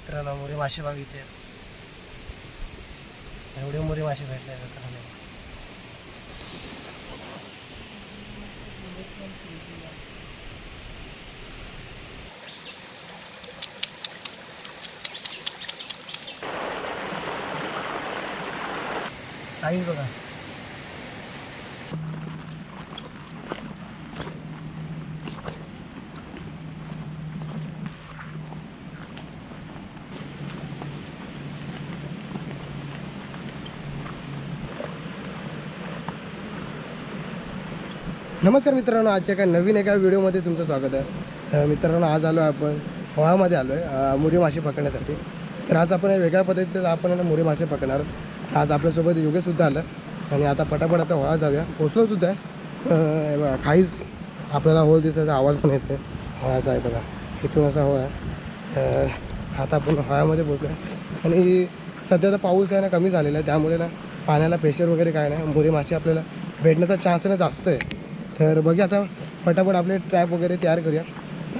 मित्रांनो मोरे मासे बघितले एवढे मोरे मासे भेटले मित्रांनो साईज बघा. नमस्कार मित्रांनो आजच्या एका नवीन एका व्हिडिओमध्ये तुमचं स्वागत आहे. मित्रांनो आज आलो आहे आपण पोहामध्ये आलो आहे मुरी मासे पकडण्यासाठी. तर आज आपण वेगळ्या पद्धतीत आपण आहे ना मुरी मासे पकडणार आज आपल्यासोबत योगेशसुद्धा आलं. आणि आता पटापट आता व्हाळा जाऊया. पोचलोसुद्धा आहे. बघा काहीच आपल्याला होल दिसायचा आवाज पण येते होळाचा आहे बघा. इथून असा हो आहे. तर आता आपण व्हाळ्यामध्ये पोचलो आहे आणि सध्या तर पाऊस आहे ना कमी झालेला आहे. त्यामुळे ना पाण्याला प्रेशर वगैरे काय नाही. मुरी मासे आपल्याला भेटण्याचा चान्स ना जास्त आहे. तर बघूया आता पटापट आपले ट्रॅप वगैरे तयार करूया.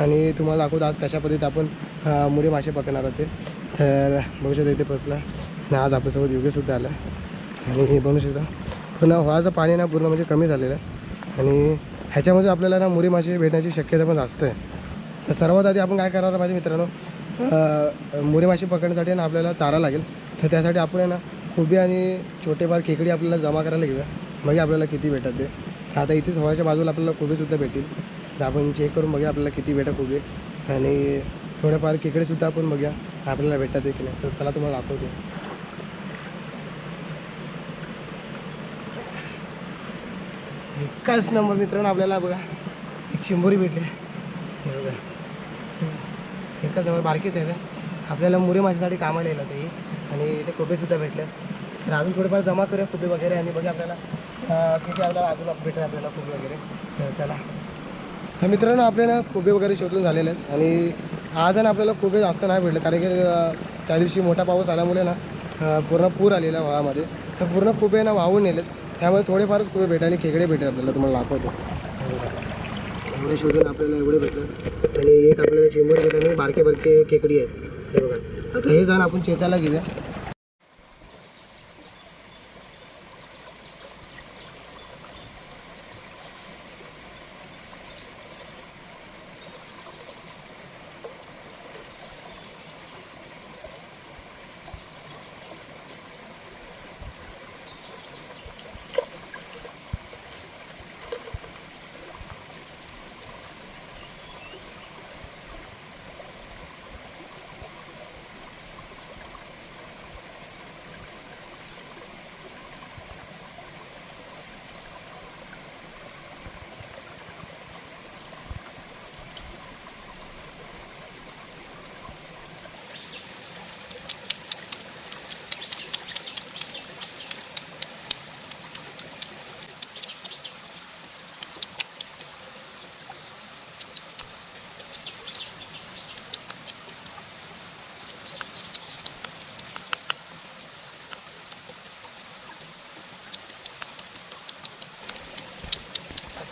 आणि तुम्हाला दाखवतो आज कशा पद्धतीत आपण मुरे मुरी मासे पकडणार होते तर बघू शकता इथे पोचला आणि आज आपल्यासोबत योगेशसुद्धा आला. आणि हे बनू शकता. पण व्हाळाचं पाणी ना पूर्ण म्हणजे कमी झालेलं आहे. आणि ह्याच्यामध्ये आपल्याला ना मुरी मासे भेटण्याची शक्यता पण जास्त आहे. तर सर्वात आधी आपण काय करणार पाहिजे मित्रांनो? मुरी मासे पकडण्यासाठी ना आपल्याला चारा लागेल. तर त्यासाठी आपण आहे ना खुबी आणि छोटेफार खेकडी आपल्याला जमा करायला घेऊया. म्हणजे आपल्याला किती भेटत ते. आता इथेच व्हायच्या बाजूला आपल्याला कोबीसुद्धा भेटेल तर आपण चेक करून बघूया आपल्याला किती भेटत कोबी. आणि थोडंफार खेकडेसुद्धा आपण बघूया आपल्याला भेटतात की नाही. तर त्याला तुम्हाला दाखवतो. एकाच नंबर मित्रांनो आपल्याला बघा. एक चिंबोरी भेटली. हे बघा. एकाच नंबर बारकीच आहे. का आपल्याला मुरे माशासाठी कामाला येईल ते आणि इथे कोबेसुद्धा भेटले. तर अजून थोडेफार जमा करूया फुले वगैरे आणि बघा आपल्याला किती आपल्याला अजून भेटेल आपल्याला फुले वगैरे. तर चला. तर मित्रांनो आपल्याला कोबे वगैरे शोधून झालेले आहेत. आणि आज आहे ना आपल्याला कोबे जास्त नाही भेटले कारण की त्या दिवशी मोठा पाऊस आल्यामुळे ना पूर्ण पूर आलेला वाहामध्ये तर पूर्ण कोबे ना वाहून नेलेत. त्यामुळे थोडेफारच कोबे भेटले आणि खेकडे भेटले आपल्याला तुम्हाला दाखवतो. एवढे शोधून आपल्याला एवढे भेटलं. आणि एक आपल्याला चिंबर भेटलं आणि बारके बारके खेकडी आहेत. हे बघा. आता हे जाण आपण चेताला घेऊया.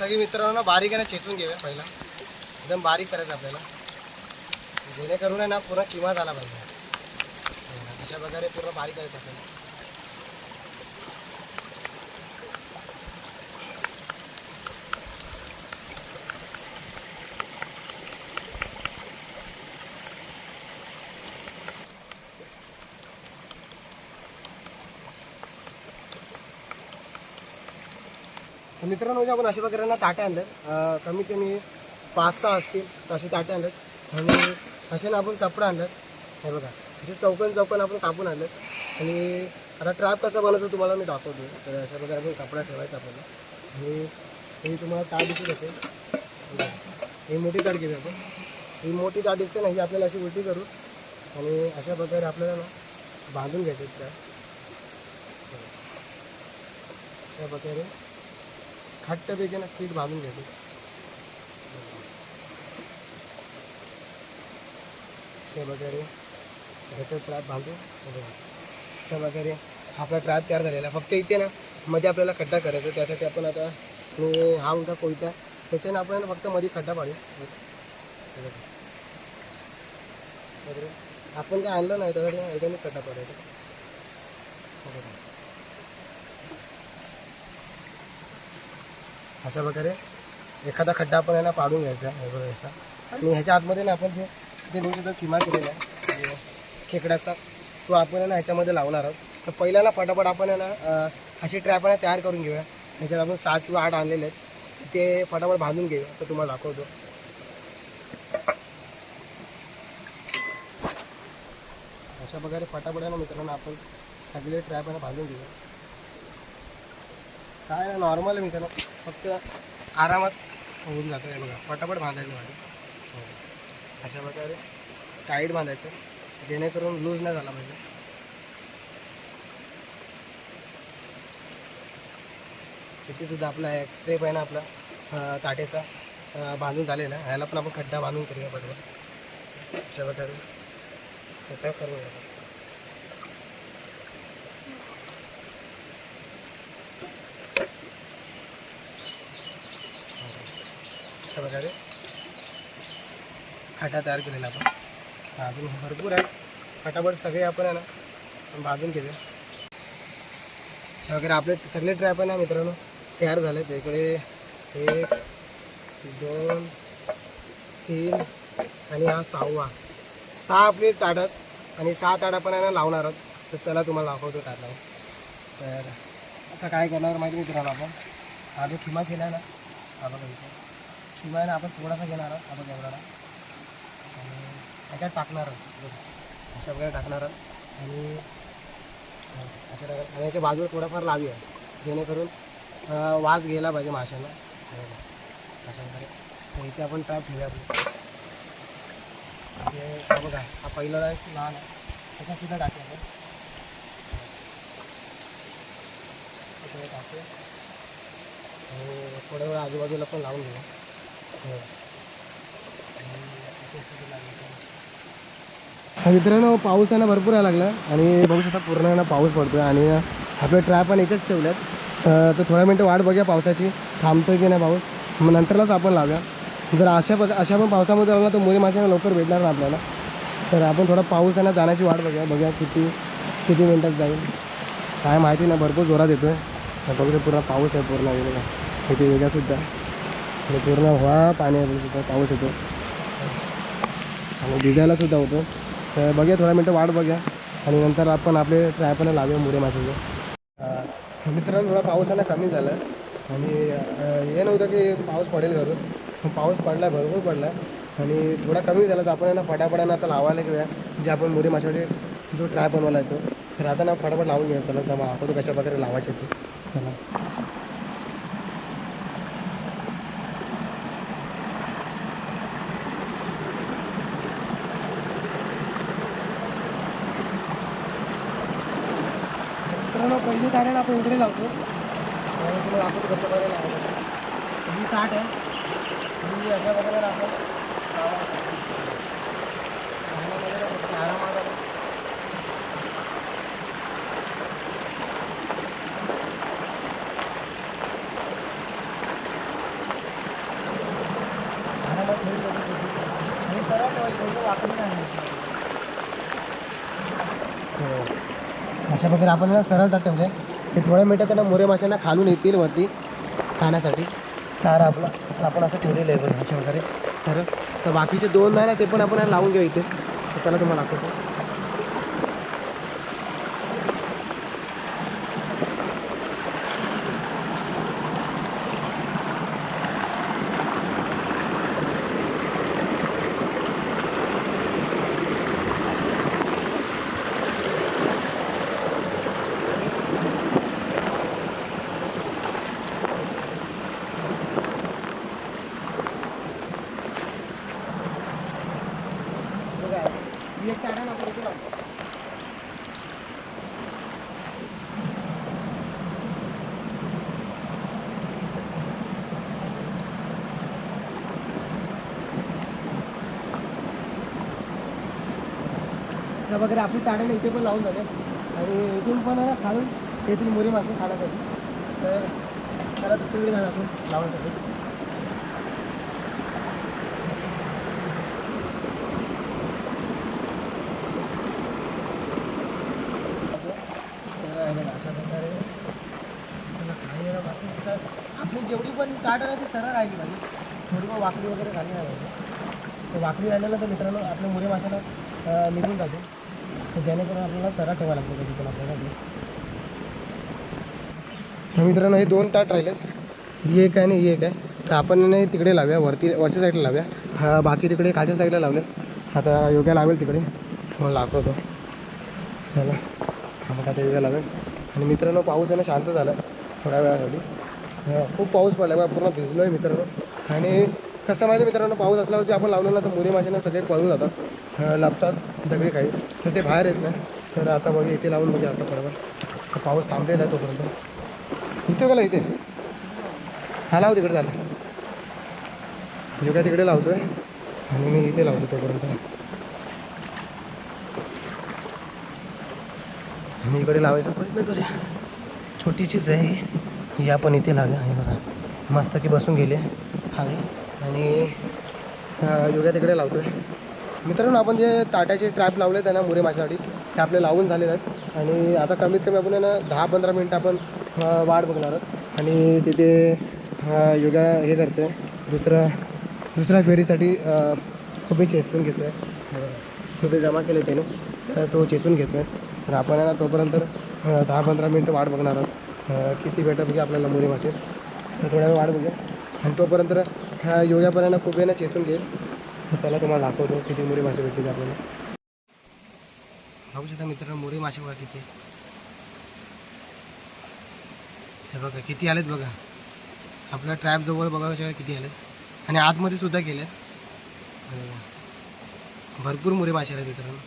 सगळी की मित्रांनो बारीक आहे ना चेचून घेऊया पहिला. एकदम बारीक करायचं आपल्याला. जेणेकरून आहे ना पूर्ण किमा झाला पाहिजे. अशा प्रकारे पूर्ण बारीक करायचं आपल्याला. तर मित्रांनो म्हणजे आपण अशा प्रकारे ना ताटे आणलेत. कमीत कमी पाच सहा असतील तर असे ताटे आणलेत. आणि असे ना आपण कपडा आणलेत. हे बघा असे चौकन चौकन आपण कापून आणलेत. आणि आता ट्रॅप कसा बनवतो तुम्हाला मी दाखवतो. तर अशा प्रकारे आपण कपडा ठेवायचा आपल्याला. आणि हे तुम्हाला ताट दिसत असेल. ही मोठी ताट घेऊ आपण. ही मोठी ताट दिसते ना ही आपल्याला अशी उलटी करू आणि अशा प्रकारे आपल्याला ना बांधून घ्यायचे त्या. अशा प्रकारे घट्टपैकी ना पीठ भाजून घ्यायचं अशा प्रकारे घट्ट ट्रॅप बांधून हे अशा प्रकारे आपला ट्रॅप तयार झालेला. आहे फक्त इथे ना मध्ये आपल्याला खड्डा करायचा त्यासाठी आपण आता आणि हा उलटा कोयता त्याच्याने आपण फक्त मध्ये खड्डा पाडू आपण काय आणलं नाही त्यासाठी याच्याने खड्डा पाडायचा हे बघा. अशा प्रकारे एखादा खड्डा आपण याला पाडून घ्यायचा वगैरे असा. आणि ह्याच्या आतमध्ये ना आपण जे जे तुमचा जो किमा केलेला आहे खेकड्याचा तो आपण ना ह्याच्यामध्ये लावणार आहोत. तर पहिल्याला पटापट आपण आहे ना अशी ट्रॅप आहे तयार करून घेऊया. ह्याच्यात आपण सात किंवा आठ आणलेले आहेत. ते फटाफट बांधून घेऊया. तर तुम्हाला दाखवतो. अशा प्रकारे फटाफट आहे ना मित्रांनो आपण सगळे ट्रॅप आहे ना बांधून घेऊया. काय ना नॉर्मल आहे मित्रांनो फक्त आरामात होऊन जातं आहे बघा. फटाफट बांधायचं माझं. हो. अशा प्रकारे टाईट बांधायचं. जेणेकरून लूज नाही झाला पाहिजे. इथे सुद्धा आपला एक ट्रेप आहे ना आपला ताटेचा बांधून झालेला ह्याला पण आपण खड्डा बांधून करूया पटकन. अशा प्रकारे. करूया अशा प्रकारे खड्डा तयार केलेला आपण. अजून भरपूर आहे फटाफट सगळे आपण आहे ना भाजून घेतो अशा वगैरे आपले सगळे ट्राय पण आहे मित्रांनो तयार झाले त्याकडे इकडे एक दोन तीन आणि हा सहावा. सहा आपले ताटात आणि सहा ताट आपण आहे ना लावणार आहोत. तर चला तुम्हाला दाखवतो ताट तर आता काय करणार माहिती मित्रांनो आपण? हा जो केला ना आपण शिवायला आपण थोडासा घेणार आहोत आपण एवढा आणि ह्याच्यात टाकणार आहोत अशा वगैरे टाकणार आहोत. आणि अशा टाकणार आणि याच्या बाजूला थोडाफार आहे जेणेकरून वास गेला पाहिजे माशांना. अशा इथे आपण ट्रॅप ठेवूया आपली. हा बघा हा पहिला लहान आहे. त्याच्यात सुद्धा टाकूया आपण. टाकू आणि थोड्या वेळ आजूबाजूला पण लावून घेऊ हो. मित्रांनो पाऊस आहे भरपूर यायला लागला. आणि बघू शकता पूर्ण आहे पाऊस पडतोय. आणि आपले ट्रॅप पण इथेच ठेवल्यात तर थोड्या मिनटं वाट बघूया पावसाची. थांबतोय की नाही पाऊस? मग नंतरलाच आपण लावूया. जर अशा पद अशा पण पावसामध्ये लावला तर मुली माशांना लवकर भेटणार ना आपल्याला. तर आपण थोडा पाऊस आहे जाण्याची वाट बघूया. बघूया किती किती मिनटात जाईल. काय माहिती नाही भरपूर जोरात येतोय. आहे बघू पूर्ण पाऊस आहे पूर्ण वेगळा. किती इथे आणि पूर्ण व्हा पाणी सुद्धा पाऊस येतो. आणि भिजायला सुद्धा होतो. तर बघूया थोड्या मिनटं वाट बघूया. आणि नंतर आपण आपले ट्रायपणे लावूया मुरे माशाचे. मित्रांनो थोडा पाऊस कमी झाला आणि हे नव्हतं की पाऊस पडेल घरून. पाऊस पडला आहे भरपूर पडला आहे आणि थोडा कमी झाला तर आपण आहे ना फटाफटानं आता लावायला घेऊया जे आपण मुरे माशाचे जो ट्राय बनवला आहे तो. तर आता ना फटाफट लावून घेऊ चला तर मग आपण कशा प्रकारे लावायचे ते. चला. लावलं पहिली ताट आपण इकडे लावतो. आणि तुला दाखवतो कसं प्रकारे लावायचं ही ताट आहे. ही अशा प्रकारे आपण लावायचं. पाण्यामध्ये ना मस्त आरामात आपण आरामात ठेवू शकतो. हे सरळ ठेवायचं, इथं वाकडी नाही हो. अशा प्रकारे आपण ना सरळ ताट ठेवले ते थोड्या मिनटात त्यांना मोरे माशांना खालून येतील वरती खाण्यासाठी. चारा आपला तर आपण असं ठेवलेलं आहे बघा अशा प्रकारे सरळ. तर बाकीचे दोन नाही ना ते पण आपण लावून घेऊ इथे. चला तुम्हाला दाखवतो. वगैरे आपली ताड्याला इथे पण लावून जाते आणि इथून पण आहे ना खालून येथून मुरी मासे खाण्यासाठी. तर त्याला दुसरीकडे जाणार आपण लावण्यासाठी आपली जेवढी पण काट आहे ती सरळ राहिली पाहिजे थोडी पण वाकडी वगैरे खाली नाही पाहिजे वाकडी राहिलेलं तर मित्रांनो आपल्या मुरे माशाला निघून जाते. जेणेकरून आपल्याला सरळ ठेवायला लागतो कधी पण आपल्याला. मित्रांनो हे दोन ताट राहिलेत. ही एक आहे आणि ही एक आहे. तर आपण नाही तिकडे लावूया वरती वरच्या साईडला लावूया. हा बाकी तिकडे खालच्या साईडला लावले आता योग्य लावेल तिकडे. मग लागतो तो चला. हा मग आता योग्य लावेल. आणि मित्रांनो पाऊस आहे ना शांत झाला थोड्या वेळासाठी. खूप पाऊस पडला बा पूर्ण भिजलो आहे मित्रांनो. आणि कसं माहिती मित्रांनो पाऊस असल्यावरती आपण लावलेला ना तर मुली माझ्यानं सगळे पळून जातात. लपतात दगडी काही. तर ते बाहेर येत नाही तर आता बघा इथे लावून म्हणजे आता थोडंफार. तर पाऊस थांबलेला आहे तोपर्यंत. इथे गेला इथे? हा लाव तिकडे झालं जो काय तिकडे आहे आणि मी इथे लावतो तोपर्यंत. मी इकडे लावायचा प्रयत्न करूया. छोटीशीच आहे. ही. पण आपण इथे लावूया. हे बघा. मस्त की बसून गेले. खाली. आणि योगा तिकडे तिकडे लावतोय. मित्रांनो आपण जे ताट्याचे ट्रॅप लावले आहेत मुरे माशासाठी ते आपले लावून झालेले आहेत. आणि आता कमीत कमी आपण ना दहा पंधरा मिनटं आपण वाढ वाट बघणार आहोत. आणि तिथे योगा हे करते दुसरं दुसऱ्या फेरीसाठी अं, खुबे चेसून घेतो आहे खुबे जमा केले त्याने तो चेसून घेतो आहे तर आपण आहे ना तोपर्यंत दहा पंधरा मिनटं वाट बघणार आहोत. किती भेटत बघा आपल्याला मुरे मासे थोड्या वेळ वाट बघूया. आणि तोपर्यंत ह्या योग्यापर्यंत खुबेनं चेसून घेईल. चला तुम्हाला दाखवतो किती मोरी मासे भेटतील आपल्याला. बघू शकता मित्रांनो मोरी मासे बघा किती. हे बघा किती आलेत बघा. आपल्या ट्रॅप जवळ बघा कशा किती आलेत. आणि आतमध्ये सुद्धा गेले भरपूर मुरे मासे आहेत मित्रांनो.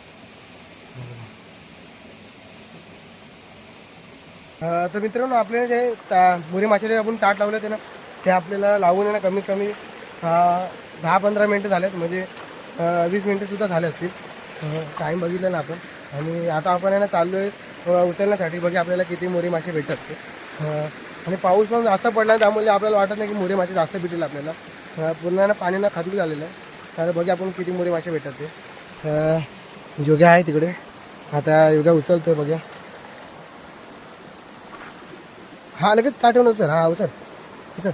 तर मित्रांनो आपल्याला जे ता मुरी माशाचे आपण ताट लावले ते ना ते आपल्याला लावून आहे ना कमीत कमी दहा पंधरा मिनटं झालेत म्हणजे वीस मिनटंसुद्धा झाले असतील. टाईम बघितलं ना आपण. आणि आता आपण आहे ना चाललो आहे उचलण्यासाठी बघा आपल्याला किती मोरी मासे भेटतात ते. आणि पाऊस पण जास्त पडला त्यामुळे आपल्याला वाटत नाही की मोरे मासे जास्त भेटेल आपल्याला. पूर्ण ना पाण्यानं खाजून झालेलं आहे. तर बघा आपण किती मोरे मासे भेटतात ते. योग्या आहे तिकडे. आता योग्य उचलतोय बघा हा लगेच ताटवून उचल. हा उचल. उचल.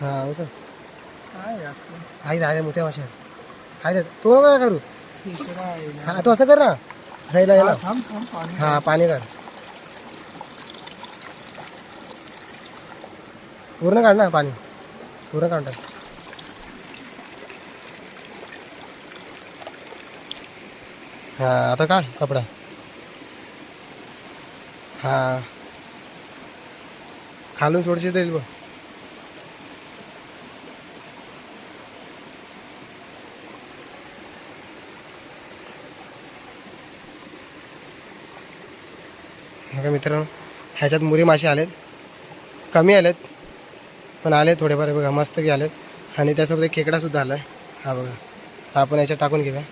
हा उचल. आहे आहे मोठ्या माशा आहे तो काय करू. हा तो असं कर ना. जायला यायला हा पाणी काढ पूर्ण काढ ना पाणी. पूर्ण काढ. हा आता काढ कपडा. हा. खालून सोडशील तरी बघ. बघा मित्रांनो ह्याच्यात मुरी मासे आलेत. कमी आलेत पण आले थोडेफार. बघा मस्त की आलेत. आणि त्यासोबत एक खेकडासुद्धा आला आहे हा बघा आपण याच्यात टाकून घेऊया.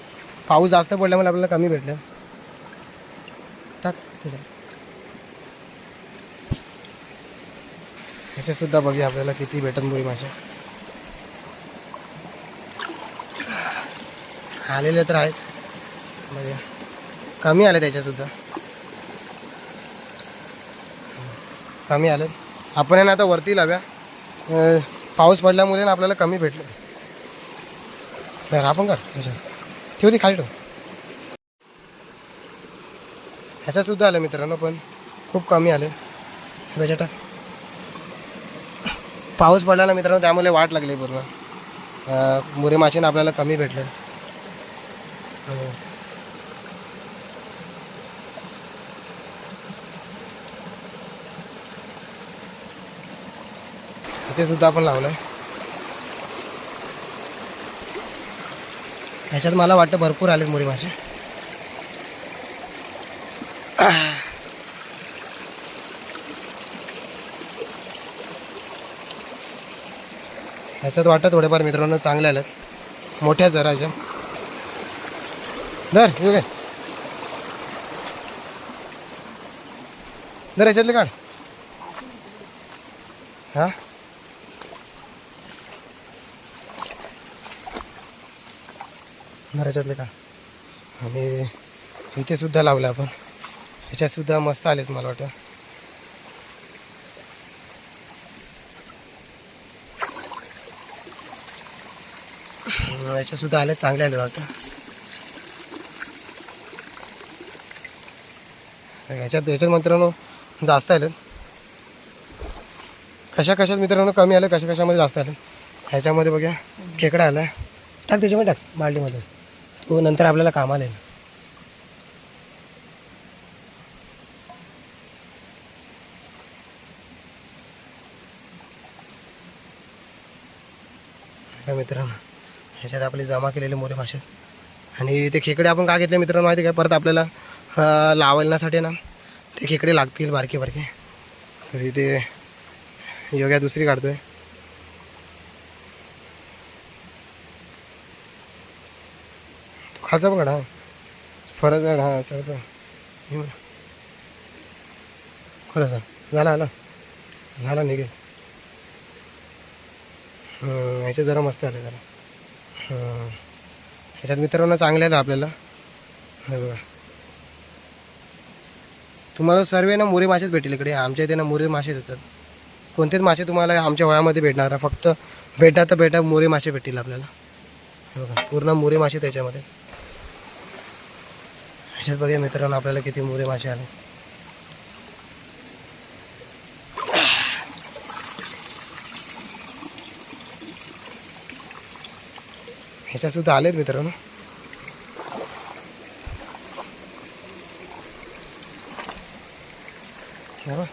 पाऊस जास्त पडल्यामुळे आपल्याला कमी भेटलं. टाक ठीक आहे. बघूया आपल्याला किती भेटत मुरी मासे आलेले तर आहेत. बघूया. कमी आले त्याच्यासुद्धा कमी आले आपण आहे ना आता वरती लाव्या. पाऊस पडल्यामुळे ना आपल्याला कमी भेटलं. बरं आपण कर. ठेवू ठेव ती खाली ठेव. ह्याच्यातसुद्धा आलं मित्रांनो पण खूप कमी आले. ह्याच्यात पाऊस पडला ना मित्रांनो त्यामुळे वाट लागली पूर्ण. मुरे माशीनं आपल्याला कमी भेटले. हो. ते सुद्धा आपण लावलंय. ह्याच्यात मला वाटतं भरपूर आलेत मुरी मासे. ह्याच्यात वाटतं थोडेफार मित्रांनो चांगले आलेत. मोठ्या जरा ह्याच्या दर ठीक आहे दर ह्याच्यातले काढ. हां? मराच्यातले का? आणि इथेसुद्धा लावलं आपण. ह्याच्यातसुद्धा मस्त आलेत मला वाटतं. याच्यासुद्धा आले चांगले आले वाटतं. ह्याच्यात ह्याच्यात मित्रांनो जास्त आलेत. कशा कशात मित्रांनो कमी आले कशा कशामध्ये जास्त आले ह्याच्यामध्ये बघा खेकडा आला टाक त्याच्यामध्ये टाक बाल्टीमध्ये. तो नंतर आपल्याला कामाला येईल. मित्रांनो ह्याच्यात आपले जमा केलेले मोरे मासे. आणि ते खेकडे आपण का घेतले मित्रांनो माहिती काय परत आपल्याला लावण्यासाठी ना ते खेकडे लागतील बारके बारके. तर इथे योग्या दुसरी काढतोय. खालचा पण काढा. फरज फरक काढ हा सर खरं सर झाला आला. झाला निघेल. हं, जरा मस्त आले जरा. ह्याच्यात मित्रांनो चांगले आहेत आपल्याला. हे बघा. तुम्हाला सर्व ना मोरे मासेच भेटेल इकडे. आमच्या इथे ना मोरे मासेच येतात कोणतेच मासे तुम्हाला आमच्या वयामध्ये भेटणार फक्त भेटा तर भेटा मोरे मासे भेटतील आपल्याला. हे बघा. पूर्ण मोरे मासे त्याच्यामध्ये. ह्याच्यात बघा मित्रांनो आपल्याला किती मोरे मासे आले. ह्याच्यात सुद्धा आलेत मित्रांनो. हे बघ.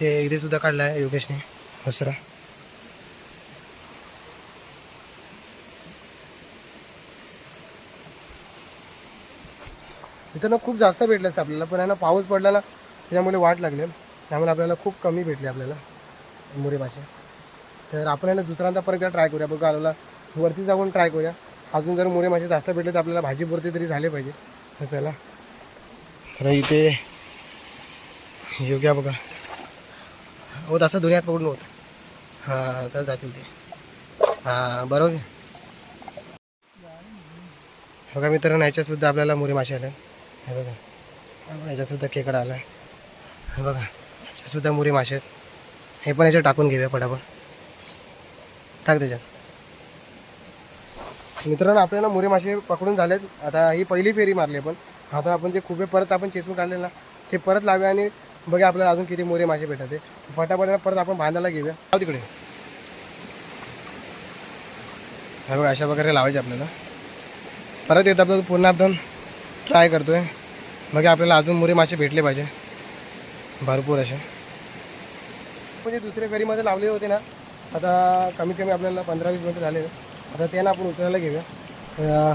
इथे सुद्धा काढला आहे योगेशने दुसरा. इथं ना खूप जास्त भेटले असते आपल्याला. पण आहे ना पाऊस पडला ना त्याच्यामुळे वाट लागले. त्यामुळे आपल्याला खूप कमी भेटले आपल्याला मुरे भाषा तर आपण आहे ना दुसऱ्यांदा परत एकदा ट्राय करूया. बघा आलेला वरती जाऊन ट्राय करूया. अजून जर मुरे मासे जास्त भेटले तर आपल्याला भाजीपुरती तरी झाले पाहिजे. तर चला. तर इथे योग्या बघा. हो तसं दुनियात पकडून होत. हां तर जातील ते. हां बरोबर. बघा मित्रांनो ह्याच्यातसुद्धा आपल्याला मुरे मासे आल्या. हे बघा. याच्यातसुद्धा ह्याच्यातसुद्धा खेकडा आला हे बघा. ह्याच्यातसुद्धा मुरी मासे आहेत. हे पण याच्यात टाकून घेऊया पटापट टाक त्याच्यात. मित्रांनो आपल्याला मुरे मासे पकडून झालेत. आता ही पहिली फेरी मारली पण आता आपण जे खुबे परत आपण चेचून काढले ना ते परत लावूया आणि बघा आपल्याला अजून किती मोरे मासे भेटते फटाफट परत आपण बांधायला घेऊया. लाव तिकडे. हे बघा अशा प्रकारे लावायचे आपल्याला. परत येत आपलं पुन्हा आपण ट्राय करतो आहे मग आपल्याला अजून मुरे मासे भेटले पाहिजे. भरपूर असे. म्हणजे दुसऱ्या फेरीमध्ये लावले होते ना आता कमी कमी आपल्याला पंधरा वीस मिनटं झाले. आता ते ना आपण उतरायला घेऊया.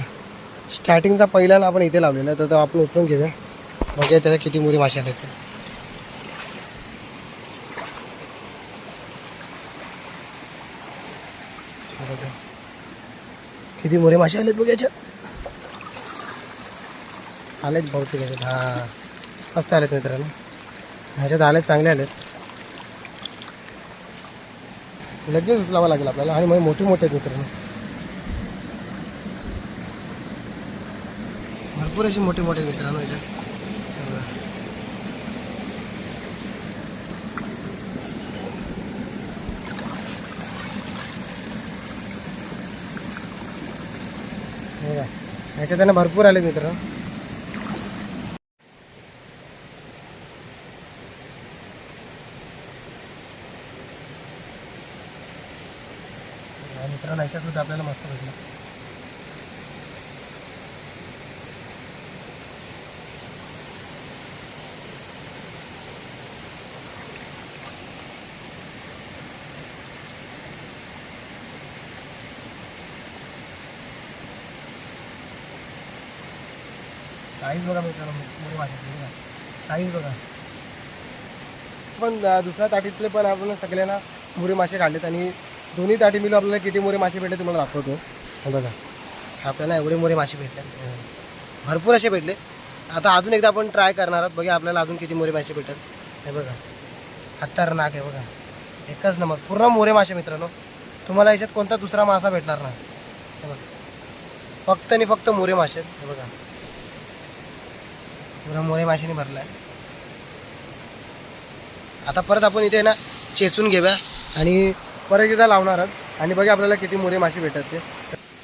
स्टार्टिंगचा पहिला ना आपण इथे लावलेला तर तो आपण उतरून घेऊया. म्हणजे त्याच्या किती मुरी मासे आले किती मोरे मासे आलेत बघ याच्यात. आलेत बहुतेक याच्यात. हां मस्त आलेत मित्रांनो. ह्याच्यात आलेत चांगले आलेत. लगेच उचलावं लागेल आपल्याला. आणि मग मोठे मोठे आहेत मित्रांनो. भरपूर असे मोठे मोठे आहेत मित्रांनो याच्यात. ह्याच्यात त्यांना भरपूर आले मित्रांनो. या सुद्धा आपल्याला मस्त भेटलं. साईज बघा मित्रांनो मोठी माशाची बघा. साईज बघा. पण दुसऱ्या ताटीतले पण आपण सगळ्यांना मुरे मासे काढलेत आणि दोन्ही ताटी मिळून आपल्याला किती मोरे मासे भेटले तुम्हाला दाखवतो. हे बघा. आपल्याला एवढे मोरे मासे भेटले. भरपूर असे भेटले. आता अजून एकदा आपण ट्राय करणार आहोत. बघा आपल्याला अजून किती मोरे मासे भेटत हे बघा. खतरनाक आहे बघा. एकच नंबर. पूर्ण मोरे मासे मित्रांनो. तुम्हाला याच्यात कोणता दुसरा मासा भेटणार नाही. हे बघा. फक्त आणि फक्त मोरे मासे हे बघा. पूर्ण मोरे माशाने भरला आहे आता परत आपण इथे ना चेचून घेऊया. आणि परत एकदा लावणार आहोत. आणि बघा आपल्याला किती मोरे मासे भेटतात ते.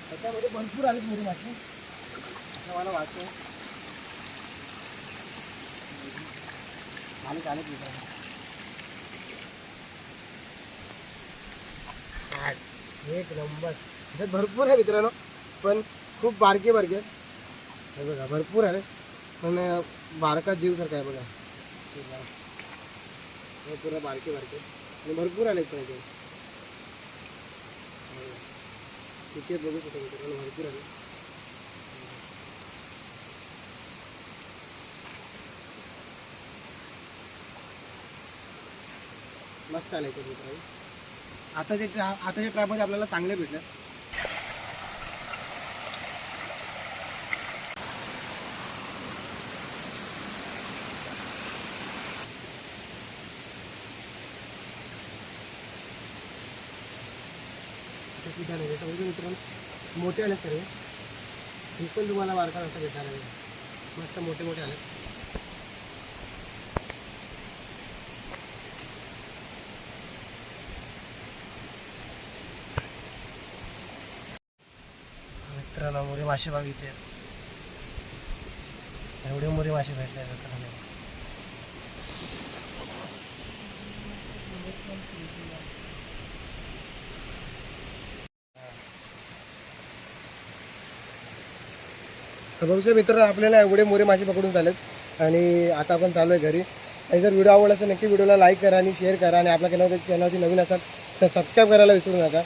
त्याच्यामध्ये भरपूर आले मोरे मासे असं मला वाटतं. आठ. एक नंबर. त्याच्यात भरपूर आहे मित्रांनो. पण खूप बारके बारके. हे बघा भरपूर आहे पण बारका जीव सारखा आहे बघा. हे बघा. हे पुरा बारके बारके आणि भरपूर आले पण तिथे बघू शकतो मित्रांनो भरपूर आहे मस्त आले ते मित्रांनो आता जे ट्रा आताच्या ट्रॅपमध्ये आपल्याला चांगले भेटलं. सुद्धा नाही त्याच्यामध्ये मित्रांनो मोठे आले सर्व. हे पण तुम्हाला बारका असं भेटायला लागेल. मस्त मोठे मोठे आले. मित्रांनो मोरे मासे बघितले. एवढे मोरे मासे भेटले आहेत मित्रांनो तर मित्र आपल्याला एवढे मोरे मासे पकडून झालेत. आणि आता आपण चालू आहे घरी. आणि जर व्हिडिओ आवडला असेल नक्की व्हिडिओला लाईक करा आणि शेअर करा आणि आपल्या चॅनल चॅनलवरती नवीन असाल तर सबस्क्राईब करायला विसरू नका.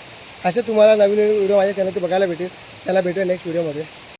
असे तुम्हाला नवीन व्हिडिओ माझ्या चॅनलवरती बघायला भेटेल. त्याला भेटूया नेक्स्ट व्हिडिओमध्ये